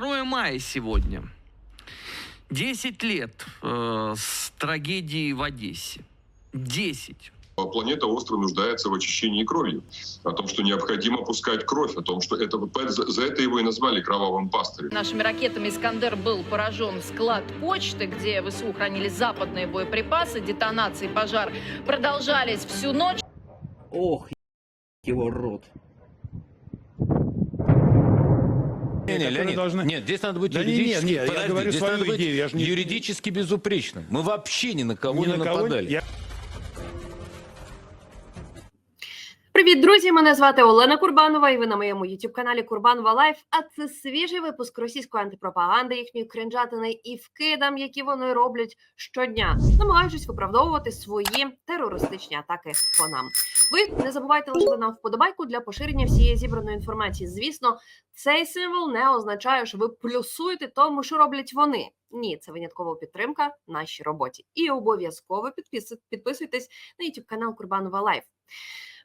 2 мая сегодня. 10 лет э, с трагедии в Одессе. 10. Планета остро нуждается в очищении крови, о том, что необходимо пускать кровь, о том, что это за за это его и назвали кровавым пастырем. Нашими ракетами «Искандер» был поражен склад почты, где ВСУ хранили западные боеприпасы. Детонации и пожар продолжались всю ночь. Ох, его рот. Не, не, которые Леонид, должны- нет, здесь надо быть Да не, юридически, не, не, я подожди, говорю здесь свою надо быть идею, я ж не- юридически безупречным. Мы вообще ни на кого Ни не на кого нападали. я Привіт, друзі! Мене звати Олена Курбанова, і ви на моєму youtube каналі Курбанова Лайф. А це свіжий випуск російської антипропаганди, їхньої кринжатини і вкидам, які вони роблять щодня, намагаючись виправдовувати свої терористичні атаки по нам. Ви не забувайте лишити нам вподобайку для поширення всієї зібраної інформації. Звісно, цей символ не означає, що ви плюсуєте тому, що роблять вони. Ні, це виняткова підтримка нашій роботі. І обов'язково підписуйтесь на youtube канал Курбанова Лайф.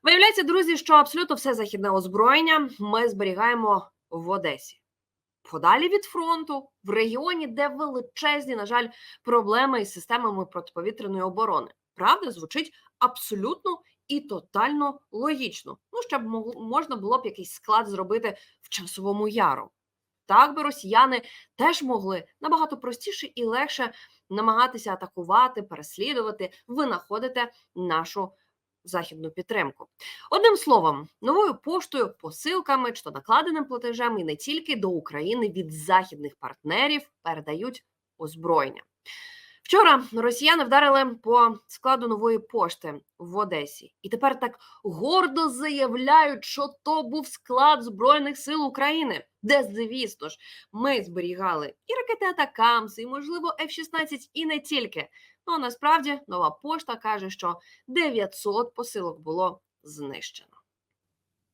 Виявляється, друзі, що абсолютно все західне озброєння ми зберігаємо в Одесі. Подалі від фронту, в регіоні, де величезні, на жаль, проблеми із системами протиповітряної оборони. Правда, звучить абсолютно і тотально логічно. Ну, щоб можна було б якийсь склад зробити в часовому яру. Так би росіяни теж могли набагато простіше і легше намагатися атакувати, переслідувати, винаходити нашу західну підтримку. Одним словом, новою поштою, посилками чи то накладеним платежем і не тільки до України від західних партнерів передають озброєння. Вчора росіяни вдарили по складу нової пошти в Одесі, і тепер так гордо заявляють, що то був склад Збройних сил України, де, звісно ж, ми зберігали і ракети Атакамс, і, можливо, F-16, і не тільки. Ну насправді нова пошта каже, що 900 посилок було знищено.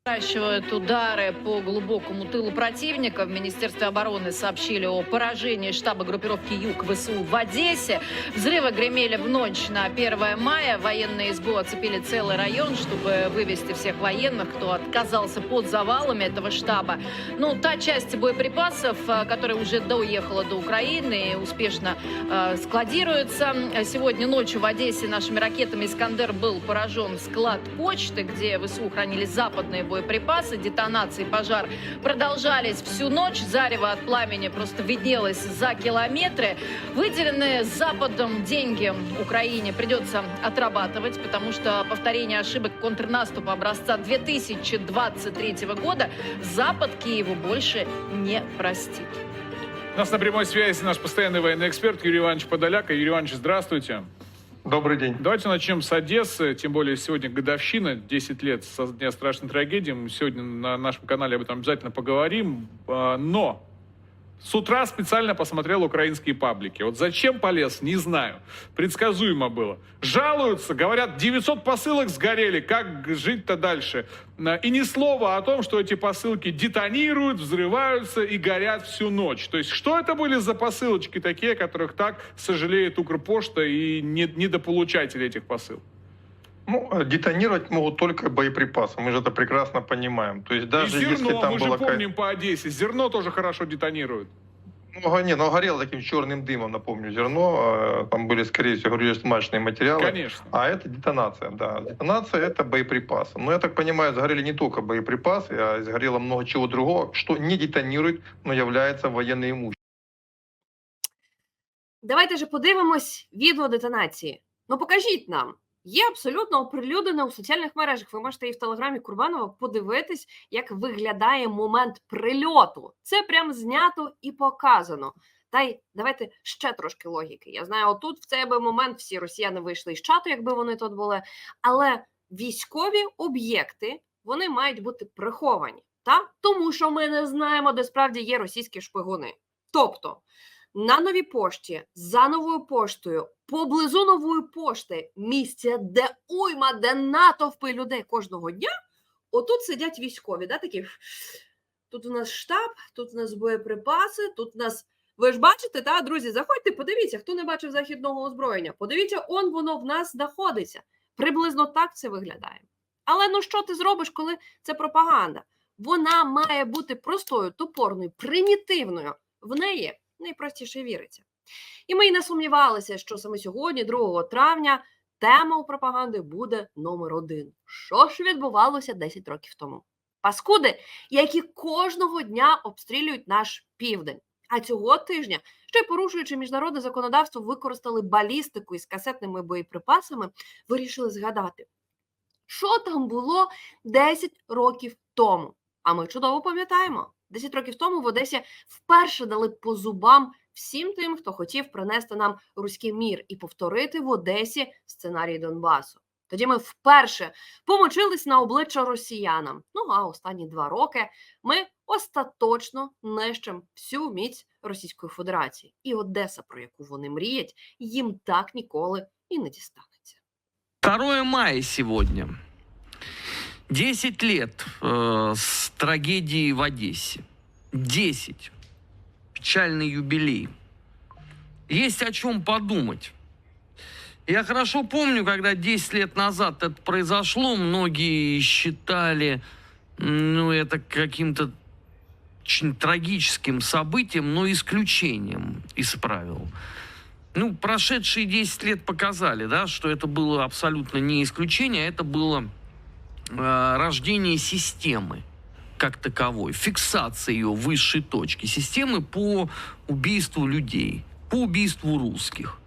Наращивают удары по глубокому тылу противника. В Министерстве обороны сообщили о поражении штаба группировки «Юг» ВСУ в Одессе. Взрывы гремели в ночь на 1 мая. Военные СБУ оцепили целый район, чтобы вывести всех военных, кто отказался под завалами этого штаба. Ну, та часть боеприпасов, э, которая уже доехала до Украины и успешно э, складируется. Сегодня ночью в Одессе нашими ракетами «Искандер» был поражен склад почты, где ВСУ хранили западные боеприпасы. Детонации пожар продолжались всю ночь. Зарево от пламени просто виднелось за километры. Выделенные Западом деньги Украине придется отрабатывать, потому что повторение ошибок контрнаступа образца 2023 года Запад Киеву больше не простит. У нас на прямой связи наш постоянный военный эксперт Юрий Иванович Подоляк. Юрий Иванович, здравствуйте. Добрый день. Давайте начнем с Одессы, тем более сегодня годовщина, 10 лет со дня страшной трагедии. Мы сегодня на нашем канале об этом обязательно поговорим. А, Но с утра специально посмотрел украинские паблики. Вот зачем полез, не знаю. Предсказуемо было. Жалуются, говорят, 900 посылок сгорели, как жить-то дальше? И ни слова о том, что эти посылки детонируют, взрываются и горят всю ночь. То есть что это были за посылочки такие, которых так сожалеет Укрпошта и не- недополучатели этих посыл? Ну, э, детонировать могут только боеприпасы. Мы же это прекрасно понимаем. То есть даже и зерно, если там мы же было... ка- помним по Одессе, зерно тоже хорошо детонирует. Ну, го- не, ну, горело таким черным дымом, напомню, зерно. э, Там были, скорее всего, горюче-смазочные материалы. Конечно. А это детонация, да. Детонация — это боеприпасы. Но я так понимаю, сгорели не только боеприпасы, а сгорело много чего другого, что не детонирует, но является военным имуществом. Давайте же подивимось відео детонації. Ну покажіть нам. Є абсолютно оприлюднено у соціальних мережах. Ви можете і в телеграмі Курбанова подивитись, як виглядає момент прильоту. Це прям знято і показано. Та й давайте ще трошки логіки. Я знаю, отут в цей би момент всі росіяни вийшли із чату, якби вони тут були. Але військові об'єкти вони мають бути приховані, та тому що ми не знаємо, де справді є російські шпигуни. Тобто на новій пошті за новою поштою, поблизу нової пошти, місця, де уйма, де натовпи людей кожного дня. Отут сидять військові, да, такі. Тут у нас штаб, тут у нас боєприпаси, тут у нас. Ви ж бачите, та, друзі, заходьте, подивіться, хто не бачив західного озброєння. Подивіться, он воно в нас знаходиться. Приблизно так це виглядає. Але ну що ти зробиш, коли це пропаганда? вона має бути простою, топорною, примітивною. В неї найпростіше віриться. І ми й не сумнівалися, що саме сьогодні, 2 травня, тема у пропаганди буде номер один. Що ж відбувалося 10 років тому? Паскуди, які кожного дня обстрілюють наш південь. А цього тижня, ще й порушуючи міжнародне законодавство, використали балістику із касетними боєприпасами, вирішили згадати, що там було 10 років тому. А ми чудово пам'ятаємо, 10 років тому в Одесі вперше дали по зубам всім тим, хто хотів принести нам руський мір і повторити в Одесі сценарій Донбасу. Тоді ми вперше помочились на обличчя росіянам. Ну а останні два роки ми остаточно нищимо всю міць Російської Федерації. І Одеса, про яку вони мріють, їм так ніколи і не дістанеться. 2 мая сегодня. 10 лет э, с трагедии в Одессе. 10. Печальный юбилей. Есть о чем подумать. Я хорошо помню, когда 10 лет назад это произошло, многие считали, ну, это каким-то очень трагическим событием, но исключением из правил. Ну, прошедшие 10 лет показали, да, что это было абсолютно не исключение, а это было э, рождение системы как таковой, фиксация ее высшей точки, системы по убийству людей, по убийству русских.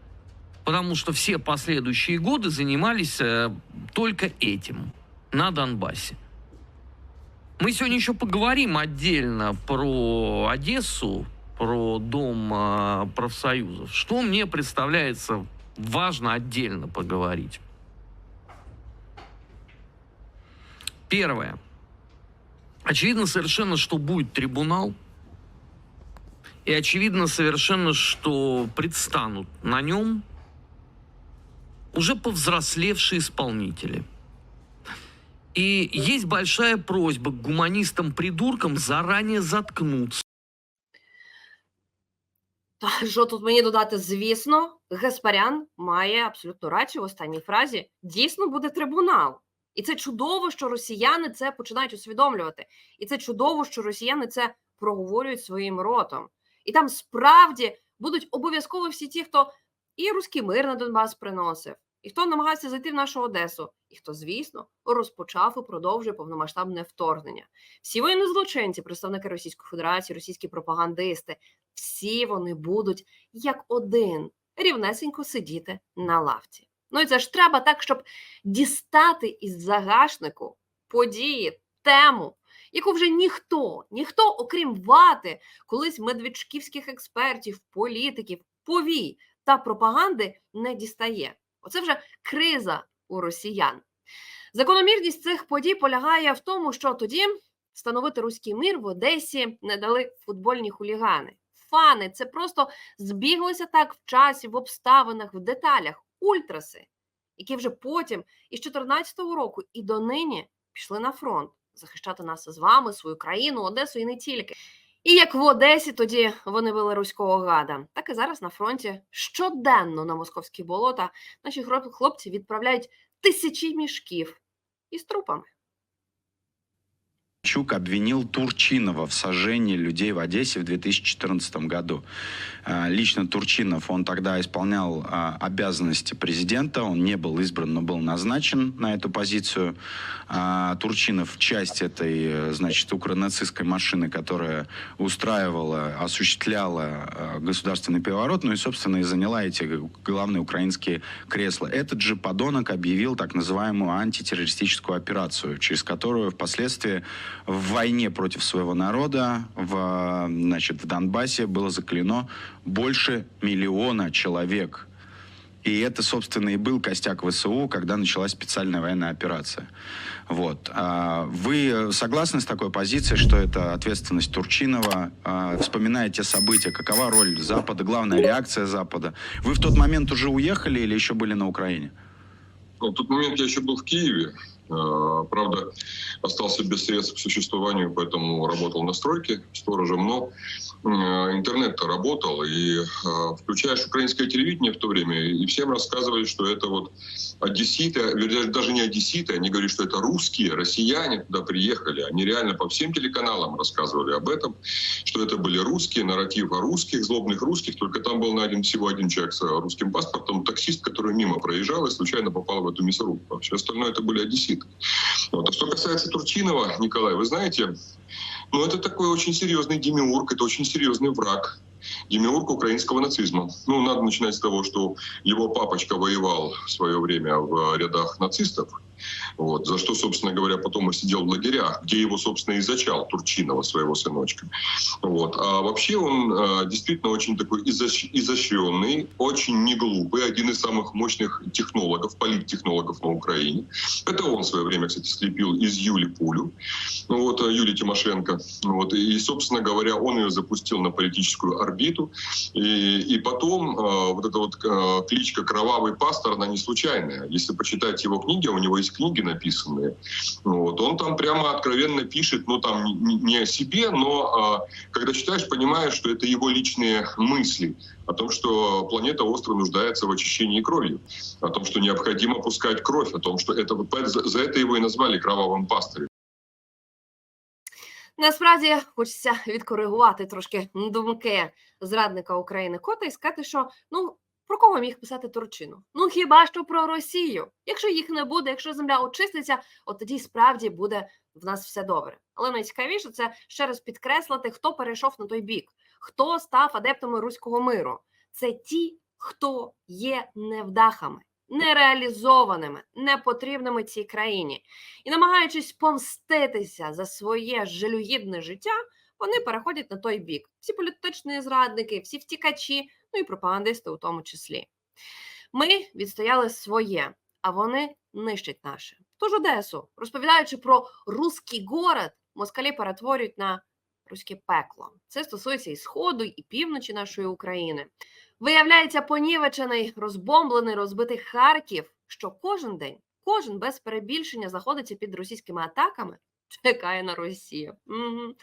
Потому что все последующие годы занимались э, только этим на Донбассе. Мы сегодня еще поговорим отдельно про Одессу, про Дом э, профсоюзов. Что мне представляется важно отдельно поговорить. Первое. Очевидно совершенно, что будет трибунал. И очевидно совершенно, что предстанут на нем уже повзрослевшие исполнители. И есть большая просьба к гуманистам-придуркам заранее заткнуться. Та що тут мені додати? Звісно, Гаспарян має абсолютну рацію в останній фразі. Дійсно буде трибунал. І це чудово, що росіяни це починають усвідомлювати. І це чудово, що росіяни це проговорюють своїм ротом. І там справді будуть обов'язково всі ті, хто і руський мир на Донбас приносив, і хто намагався зайти в нашу Одесу, і хто, звісно, розпочав і продовжує повномасштабне вторгнення. Всі воєнні злочинці, представники Російської Федерації, російські пропагандисти, всі вони будуть як один рівнесенько сидіти на лавці. Ну і це ж треба так, щоб дістати із загашнику події, тему, яку вже ніхто, ніхто, окрім вати, колись медведчуківських експертів, політиків, повій та пропаганди не дістає. Оце вже криза у росіян. Закономірність цих подій полягає в тому, що тоді встановити руський мир в Одесі не дали футбольні хулігани. Фани це просто збіглося так в часі, в обставинах, в деталях, ультраси, які вже потім із 2014 року і донині пішли на фронт захищати нас з вами, свою країну, Одесу і не тільки. І як в Одесі тоді вони били руського гада, так і зараз на фронті щоденно на московські болота наші хлоп- хлопці відправляють тисячі мішків із трупами. Чук обвинил Турчинова в сожжении людей в Одессе в 2014 году. А, Лично Турчинов, он тогда исполнял а, обязанности президента, он не был избран, но был назначен на эту позицию. А, Турчинов часть этой, значит, укронацистской машины, которая устраивала, осуществляла государственный переворот, ну и, собственно, и заняла эти главные украинские кресла. Этот же подонок объявил так называемую антитеррористическую операцию, через которую впоследствии в войне против своего народа в, значит, в Донбассе было заклено больше миллиона человек. И это, собственно, и был костяк ВСУ, когда началась специальная военная операция. Вот. А Вы согласны с такой позицией, что это ответственность Турчинова? А, Вспоминая те события, какова роль Запада, главная реакция Запада? Вы в тот момент уже уехали или еще были на Украине? Но в тот момент я еще был в Киеве. Э, Правда, остался без средств к существованию, поэтому работал на стройке сторожем, но э, интернет-то работал, и э, включаешь украинское телевидение в то время, и всем рассказывали, что это вот одесситы, вернее, даже не одесситы, они говорили, что это русские, россияне туда приехали. Они реально по всем телеканалам рассказывали об этом, что это были русские, нарратив о русских, злобных русских, только там был найден всего один человек с русским паспортом, таксист, который мимо проезжал и случайно попал в эту мясорубку. Все остальное это были одесситы. Вот. А что касается Турчинова, Николай, вы знаете, ну это такой очень серьезный демиург, это очень серьезный враг. Демиург украинского нацизма. Ну, надо начинать с того, что его папочка воевал в свое время в рядах нацистов. Вот, за что, собственно говоря, потом и сидел в лагерях, где его, собственно, и зачал Турчинова, своего сыночка. Вот. А вообще он э, действительно очень такой изощ- изощренный, очень неглупый, один из самых мощных технологов, политтехнологов на Украине. Это он в свое время, кстати, слепил из Юли пулю, вот, э, Юлии Тимошенко. Вот, и, собственно говоря, он ее запустил на политическую орбиту. И, и потом э, вот эта вот э, кличка «Кровавый пастор», она не случайная. Если почитать его книги, у него есть книги написанные, вот, он там прямо откровенно пишет, ну там не, не о себе, но э, когда читаешь, понимаешь, что это его личные мысли о том, что планета остро нуждается в очищении крови, о том, что необходимо пускать кровь, о том, что это за, за это его и назвали кровавым пастырем. Насправді хочеться відкоригувати трошки думки зрадника України Кота і сказати, що ну про кого міг писати Турчину? Ну хіба що про Росію? Якщо їх не буде, якщо земля очиститься, от тоді справді буде в нас все добре. Але найцікавіше це ще раз підкреслити, хто перейшов на той бік, хто став адептами руського миру. Це ті, хто є невдахами, нереалізованими, непотрібними цій країні. І намагаючись помститися за своє жалюгідне життя, вони переходять на той бік. Всі політичні зрадники, всі втікачі, ну і пропагандисти у тому числі. Ми відстояли своє, а вони нищать наше. Тож Одесу, розповідаючи про руський город, москалі перетворюють на руське пекло. Це стосується і сходу, і півночі нашої України. Виявляється, понівечений, розбомблений, розбитий Харків, що кожен день, кожен без перебільшення знаходиться під російськими атаками, чекає на Росію. Угу.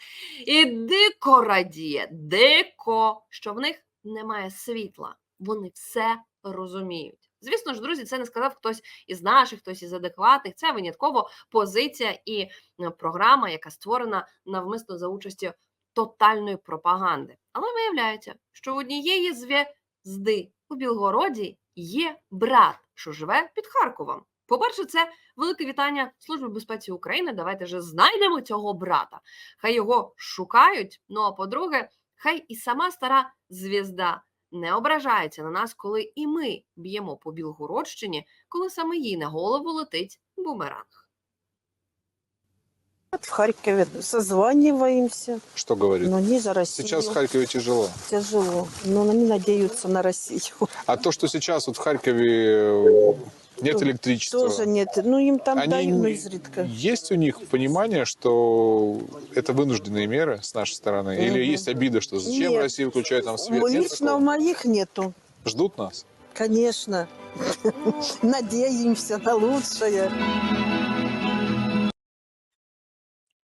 І дико радіє, дико, що в них немає світла. Вони все розуміють. Звісно ж, друзі, це не сказав хтось із наших, хтось із адекватних. Це винятково позиція і е, програма, яка створена навмисно за участі тотальної пропаганди. Але виявляється, що у однієї зв'язди у Білгороді є брат, що живе під Харковом. По-перше, це велике вітання Служби безпеці України. Давайте вже знайдемо цього брата. Хай його шукають. Ну а по-друге, хай і сама стара звізда не ображається на нас, коли і ми б'ємо по Білгородщині, коли саме їй на голову летить бумеранг. В Харькове созваниваемся, Что говорит? но не за Россию. Сейчас в Харькове тяжело. тяжело, но они надеются на Россию. А то, что сейчас вот в Харькове э, нет Тоже- электричества, Тоже нет. Ну, им там Они дают, но не- изредка. есть у них понимание, что это вынужденные меры с нашей стороны? Или Мгм. есть обида, что зачем Нет. Россия выключает нам свет? М, Нет Лично такого? у моих нету. Ждут нас? Конечно. Надеемся на лучшее.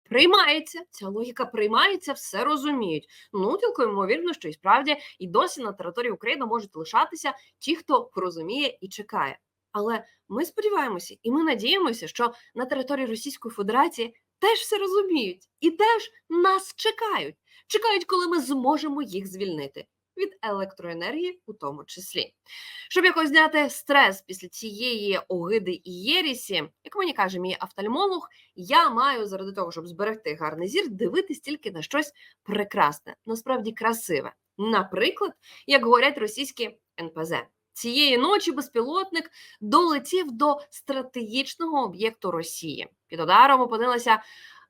Приймається ця логіка приймається, все розуміють. Ну тільки ймовірно, що і справді і досі на території України можуть лишатися ті, хто розуміє і чекає. Але ми сподіваємося, і ми надіємося, що на території Російської Федерації теж все розуміють і теж нас чекають. Чекають, коли ми зможемо їх звільнити від електроенергії, у тому числі. Щоб якось зняти стрес після цієї огиди і єрісі, як мені каже мій офтальмолог, я маю заради того, щоб зберегти гарний зір, дивитись тільки на щось прекрасне, насправді красиве. Наприклад, як говорять російські НПЗ. Цієї ночі безпілотник долетів до стратегічного об'єкту Росії. Під ударом опинилася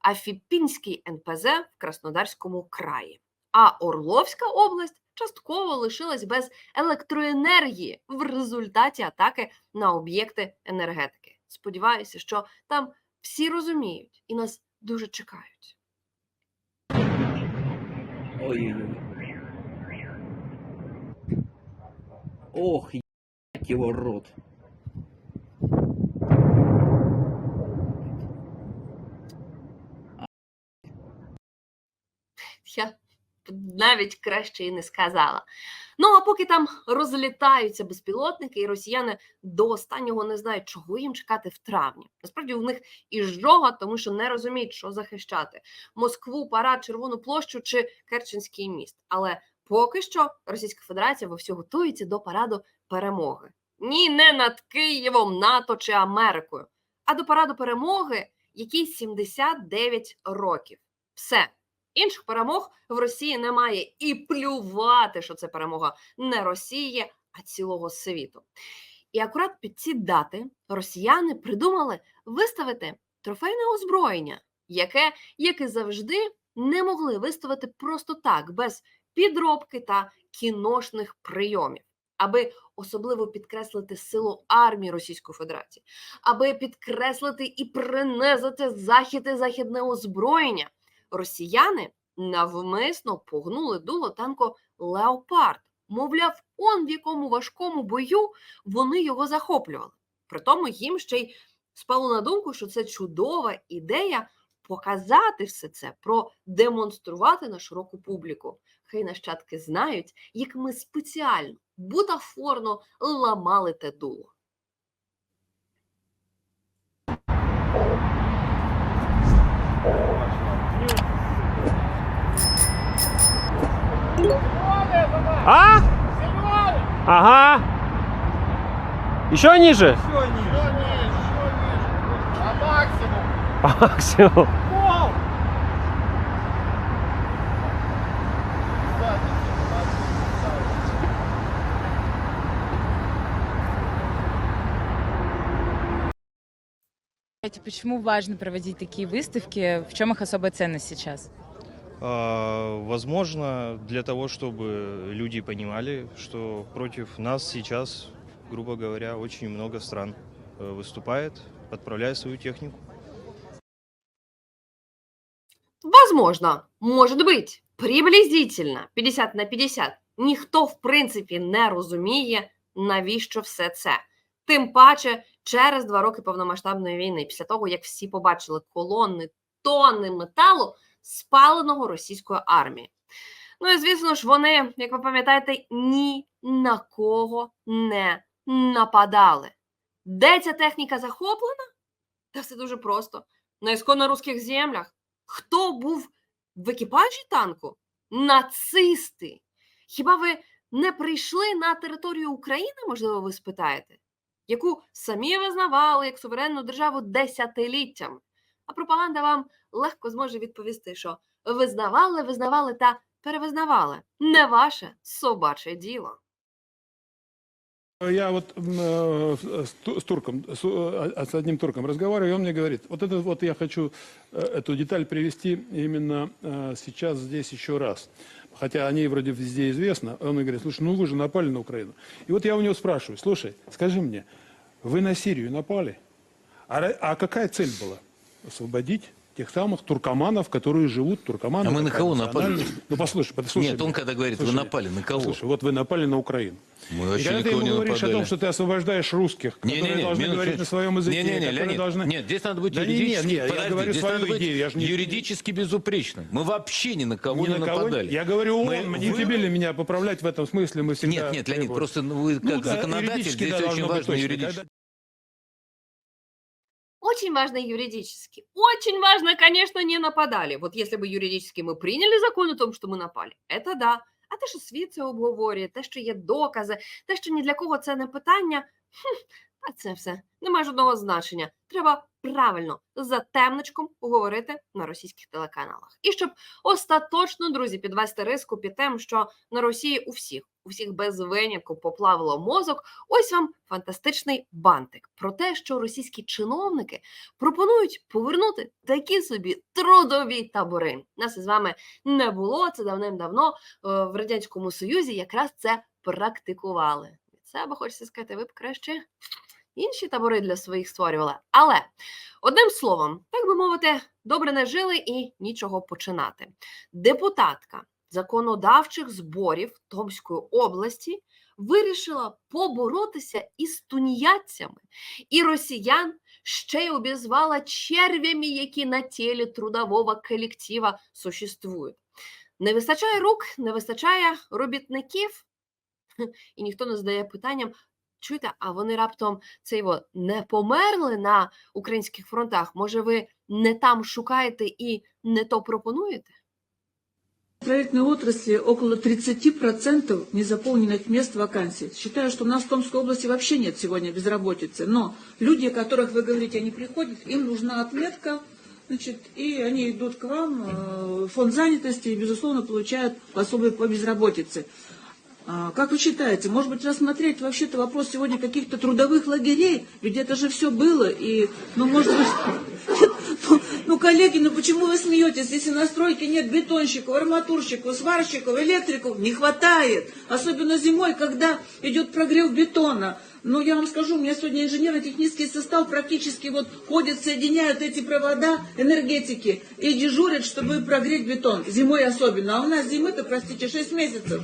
Афіпінський НПЗ в Краснодарському краї. А Орловська область частково лишилась без електроенергії в результаті атаки на об'єкти енергетики. Сподіваюся, що там всі розуміють і нас дуже чекають. Ой-ой-ой. Ох, ебать его рот. Я навіть краще і не сказала. Ну, а поки там розлітаються безпілотники, і росіяни до останнього не знають, чого їм чекати в травні. Насправді у них і жога, тому що не розуміють, що захищати Москву, парад, Червону площу чи Керченський міст. Але поки що Російська Федерація вовсю готується до параду перемоги. Ні, не над Києвом, НАТО чи Америкою, а до параду перемоги, який 79 років. Все. Інших перемог в Росії немає і плювати, що це перемога не Росії, а цілого світу. І акурат під ці дати росіяни придумали виставити трофейне озброєння, яке, як і завжди, не могли виставити просто так, без підробки та кіношних прийомів, аби особливо підкреслити силу армії Російської Федерації, аби підкреслити і принизити захід західне озброєння. Росіяни навмисно погнули дуло танку Леопард. Мовляв, он в якому важкому бою вони його захоплювали. Притому їм ще й спало на думку, що це чудова ідея показати все це, продемонструвати на широку публіку. Хай нащадки знають, як ми спеціально бутафорно ламали те дуло. А? Ага. Еще ниже? Еще ниже. По максимуму. Почему важно проводить такие выставки? В чем их особая ценность сейчас? А, Возможно, для того, чтобы люди понимали, что против нас сейчас, грубо говоря, очень много стран э, выступает, подправляет свою технику. Возможно, может быть, приблизительно 50 на 50. Ніхто, в принципі, не розуміє, навіщо все це. Тим паче, через два роки повномасштабної війни, після того, як всі побачили колони, тонни металу, спаленого російською армією. Ну і звісно ж, вони, як ви пам'ятаєте, ні на кого не нападали. Де ця техніка захоплена? Та все дуже просто. На ісконно русських землях. Хто був в екіпажі танку? Нацисти. Хіба ви не прийшли на територію України, можливо, ви спитаєте, яку самі визнавали як суверенну державу десятиліттями? А пропаганда вам легко зможе відповісти, що визнавали, визнавали та перевизнавали. Не ваше собаче діло. Я вот э, с с турком, с, э, с одним турком разговариваю, и он мне говорит, вот это вот я хочу э, эту деталь привести именно э, сейчас здесь еще раз. Хотя о ней вроде везде известно. Он мне говорит, слушай, ну вы же напали на Украину. И вот я у него спрашиваю, слушай, скажи мне, вы на Сирию напали? А, а какая цель была? Освободить тех самых туркоманов, которые живут, туркоманы. А мы на кого напали? Ну послушай, послушай. Нет, он меня. когда говорит, вы Слушай, напали, на кого? Слушай, вот вы напали на Украину. Мы И вообще когда ты ему не говоришь о нападали. том, что ты освобождаешь русских, которые Не-не-не, должны минуту, говорить на своем языке, Не-не-не, которые Леонид, должны... нет, здесь надо быть Да не, юридически... не, не, я Подожди, говорю здесь свою надо быть идею, я же не- юридически безупречным. Мы вообще ни на кого Ни не на кого- нападали. Я говорю, Мы- он, не вы- тебе ли меня поправлять в этом смысле? Мы всегда Нет, нет, Леонид, просто ну, вы Ну, как да, законодатель, здесь очень важно юридически. Когда- Очень важно юридически. Очень важно, конечно, не нападали. Вот если бы юридически мы приняли закон о том, що ми напали, это да. А те, що світ це обговорює, те, що є докази, те, що ні для кого це не питання, хм, та це все не має жодного значення. Треба правильно за темничком говорити на російських телеканалах. І щоб остаточно, друзі, підвести риску під тим, що на Росії у всіх, у всіх без винятку поплавило мозок. Ось вам фантастичний бантик про те, що російські чиновники пропонують повернути такі собі трудові табори. Нас із вами не було. Це давним-давно е, в радянському союзі якраз це практикували. Від себе хочеться сказати, ви б краще інші табори для своїх створювали. Але одним словом, так би мовити, добре не жили і нічого починати. Депутатка законодавчих зборів Томської області вирішила поборотися із тунеядцями і росіян ще й обізвала червями, які на тілі трудового колектива существують. Не вистачає рук, не вистачає робітників, і ніхто не задає питанням Чуєте, а вони раптом цей во не померли на українських фронтах? Може, ви не там шукаєте і не то пропонуєте? В строительной отрасли около 30% незаполненных мест вакансий. Считаю, что у нас в Томской области вообще нет сегодня безработицы. Но люди, о которых вы говорите, они приходят, им нужна отметка, значит, и они идут к вам э, в фонд занятости и, безусловно, получают пособие по безработице. А, Как вы считаете, может быть, рассмотреть вообще-то вопрос сегодня каких-то трудовых лагерей? Ведь это же все было, и, ну, может быть, ну, ну, коллеги, ну почему вы смеетесь, если на стройке нет бетонщиков, арматурщиков, сварщиков, электриков? Не хватает. Особенно зимой, когда идет прогрев бетона. Ну, я вам скажу, у меня сегодня инженерно-технический состав практически вот ходит, соединяют эти провода энергетики и дежурят, чтобы прогреть бетон. Зимой особенно. А у нас зимы-то, простите, 6 месяцев.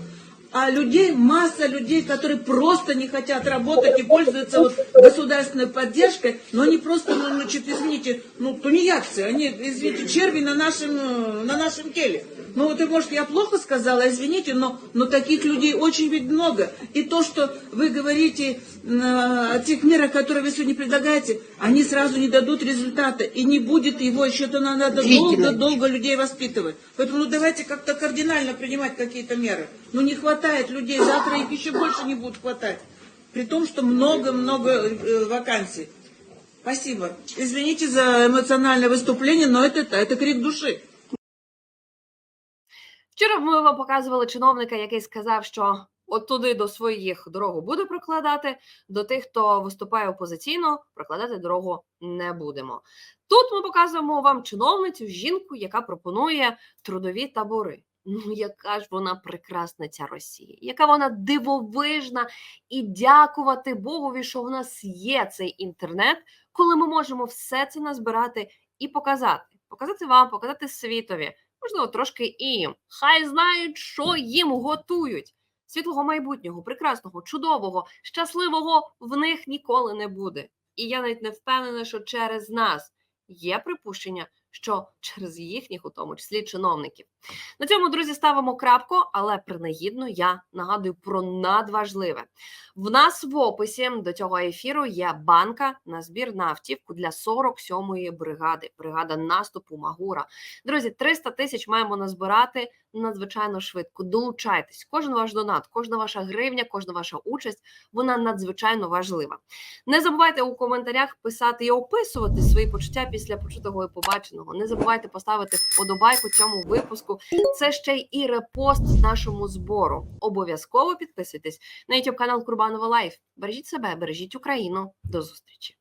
А людей, масса людей, которые просто не хотят работать и пользуются вот государственной поддержкой, но они просто, ну, значит, извините, ну, тунеядцы, они, извините, черви на нашем, на нашем теле. Ну, вот, и, может, я плохо сказала, извините, но, но таких людей очень ведь много. И то, что вы говорите э, о тех мерах, которые вы сегодня предлагаете, они сразу не дадут результата. И не будет его, еще-то надо долго-долго людей воспитывать. Поэтому ну, давайте как-то кардинально принимать какие-то меры. Ну, не хватает людей, завтра их еще больше не будет хватать. При том, что много-много э, вакансий. Спасибо. Извините за эмоциональное выступление, но это, это крик души. Вчора ми вам показували чиновника, який сказав, що от туди до своїх дорогу буде прокладати, до тих, хто виступає опозиційно, прокладати дорогу не будемо. Тут ми показуємо вам чиновницю, жінку, яка пропонує трудові табори. Ну, яка ж вона прекрасна, ця Росія, яка вона дивовижна, і дякувати Богові, що в нас є цей інтернет, коли ми можемо все це назбирати і показати. Показати вам, показати світові, можливо, трошки і їм. Хай знають, що їм готують. Світлого майбутнього, прекрасного, чудового, щасливого в них ніколи не буде. І я навіть не впевнена, що через нас є припущення, що через їхніх, у тому числі чиновників. На цьому, друзі, ставимо крапку, але принагідно я нагадую про надважливе. В нас в описі до цього ефіру є банка на збір на автівку для 47-ї бригади, бригада наступу Магура. Друзі, 300 тисяч маємо назбирати надзвичайно швидко. Долучайтесь. Кожен ваш донат, кожна ваша гривня, кожна ваша участь вона надзвичайно важлива. Не забувайте у коментарях писати і описувати свої почуття після почутого і побаченого. Не забувайте поставити вподобайку цьому випуску. Це ще й і репост нашому збору. Обов'язково підписуйтесь на YouTube канал Курбанова Лайф. Бережіть себе, бережіть Україну. До зустрічі.